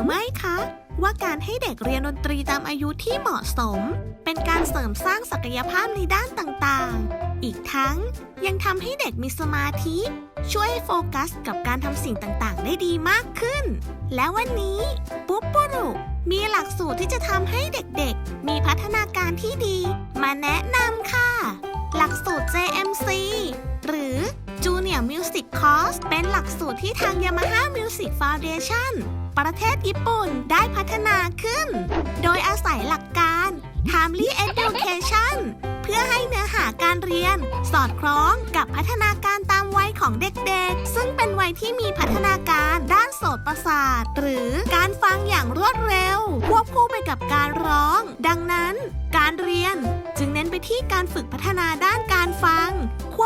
รือไม่คะ ว่าการให้เด็กเรียนดนตรีตามอายุที่เหมาะสม เป็นการเสริมสร้างศักยภาพในด้านต่างๆ อีกทั้งยังทำให้เด็กมีสมาธิ ช่วยให้โฟกัสกับการทำสิ่งต่างๆ ได้ดีมากขึ้น และวันนี้ปุ๊บปุรุมีหลักสูตรที่จะทำให้เด็กๆ มีพัฒนาการที่ดี มาแนะนำค่ะ หลักสูตร JMC หรือ Junior Music Course เป็นหลักสูตรที่ทาง Yamaha Music Foundation ประเทศญี่ปุ่นได้พัฒนาขึ้น โดยอาศัยหลักการ Timely Education เพื่อให้เนื้อหาการเรียน สอดคล้องกับพัฒนาการตามวัยของเด็กๆ ซึ่งเป็นวัยที่มีพัฒนาการด้านโสตประสาท หรือการฟังอย่างรวดเร็ว ควบคู่ไปกับการร้อง ดังนั้น การเรียนจึงเน้นไปที่การฝึกพัฒนาด้าน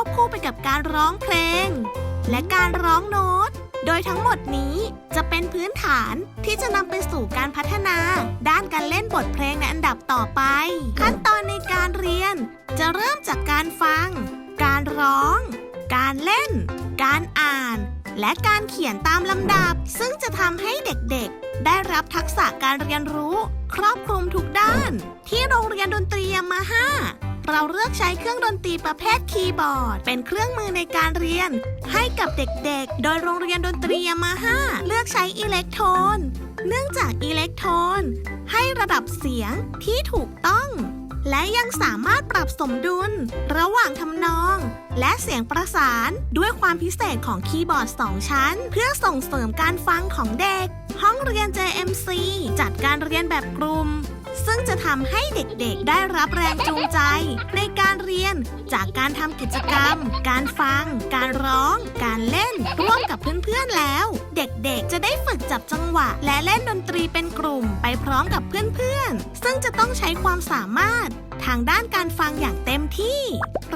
วบคู่ไปกับการร้องเพลง และการร้องโน้ต โดยทั้งหมดนี้จะเป็นพื้นฐานที่จะนำไปสู่การพัฒนา ด้านการเล่นบทเพลงในอันดับต่อไป ขั้นตอนในการเรียน จะเริ่มจากการฟัง การร้อง การเล่น การอ่าน และการเขียนตามลำดับ ซึ่งจะทำให้เด็กๆ ได้รับทักษะการเรียนรู้ ครอบคลุมทุกด้าน ที่โรงเรียนดนตรียามาฮ่าเราเลือกใช้เครื่องดนตรีประเภทคีย์บอร์ด เป็นเครื่องมือในการเรียน ให้กับเด็กๆ โดยโรงเรียนดนตรียามาฮ่าเลือกใช้อิเล็กโทน เนื่องจากอิเล็กโทน ให้ระดับเสียงที่ถูกต้อง และยังสามารถปรับสมดุล ระหว่างทำนอง และเสียงประสาน ด้วยความพิเศษของคีย์บอร์ด 2 ชั้น เพื่อส่งเสริมการฟังของเด็ก ห้องเรียน JMC จัดการเรียนแบบกลุ่ม ซึ่งจะทำให้เด็กๆ ได้รับแรงจูงใจ ในการเรียนจากการทำกิจกรรม การฟัง การร้อง การเล่น ร่วมกับเพื่อนๆแล้ว เด็กๆ จะได้ฝึกจับจังหวะ และเล่นดนตรีเป็นกลุ่มไปพร้อมกับเพื่อนๆ ซึ่งจะต้องใช้ความสามารถ ทางด้านการฟังอย่างเต็มที่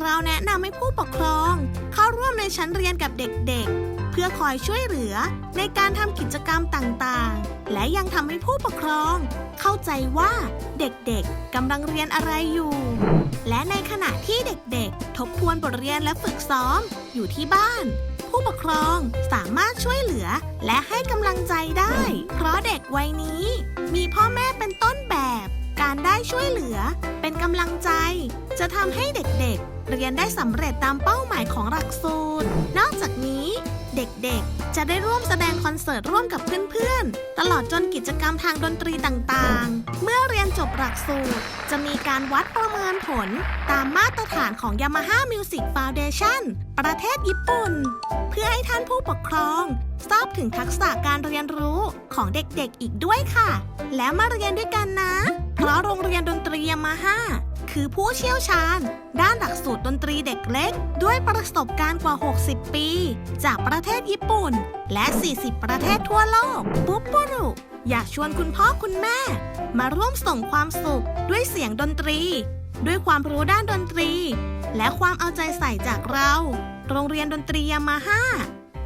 เราแนะนำให้ผู้ปกครอง เข้าร่วมในชั้นเรียนกับเด็กๆ เพื่อคอยช่วยเหลือในการทำกิจกรรมต่างๆ และยังทำให้ผู้ปกครอง เข้าใจว่าเด็กๆกำลังเรียนอะไรอยู่ และในขณะที่เด็กๆ ทบทวนบทเรียนและฝึกซ้อมอยู่ที่บ้านผู้ปกครองสามารถช่วยเหลือและให้กำลังใจได้ เพราะเด็กวัยนี้ มีพ่อแม่เป็นต้นแบบ การได้ช่วยเหลือ เป็นกำลังใจ จะทำให้เด็กๆ เรียนได้สำเร็จตามเป้าหมายของหลักสูตร นอกจากนี้ เด็กๆ จะได้ร่วมแสดงคอนเสิร์ตร่วมกับเพื่อนๆ ตลอดจนกิจกรรมทางดนตรีต่างๆ เมื่อเรียนจบหลักสูตร จะมีการวัดประเมินผล ตามมาตรฐานของ Yamaha Music Foundation ประเทศญี่ปุ่น เพื่อให้ท่านผู้ปกครองทราบถึงทักษะการเรียนรู้ของเด็กๆ อีกด้วยค่ะ แล้วมาเรียนด้วยกันนะ เพราะโรงเรียนดนตรียามาฮ่าคือผู้เชี่ยวชาญ ด้านหลักสูตรดนตรีเด็กเล็ก ด้วยประสบการณ์กว่า 60 ปี จากประเทศญี่ปุ่น และ 40 ประเทศทั่วโลก ปุ๊บปุรุอยากชวนคุณพ่อคุณแม่ มาร่วมส่งความสุขด้วยเสียงดนตรี ด้วยความรู้ด้านดนตรี และความเอาใจใส่จากเรา โรงเรียนดนตรียามาฮ่า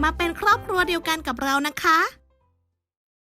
มาเป็นครอบครัวเดียวกันกับเรานะคะ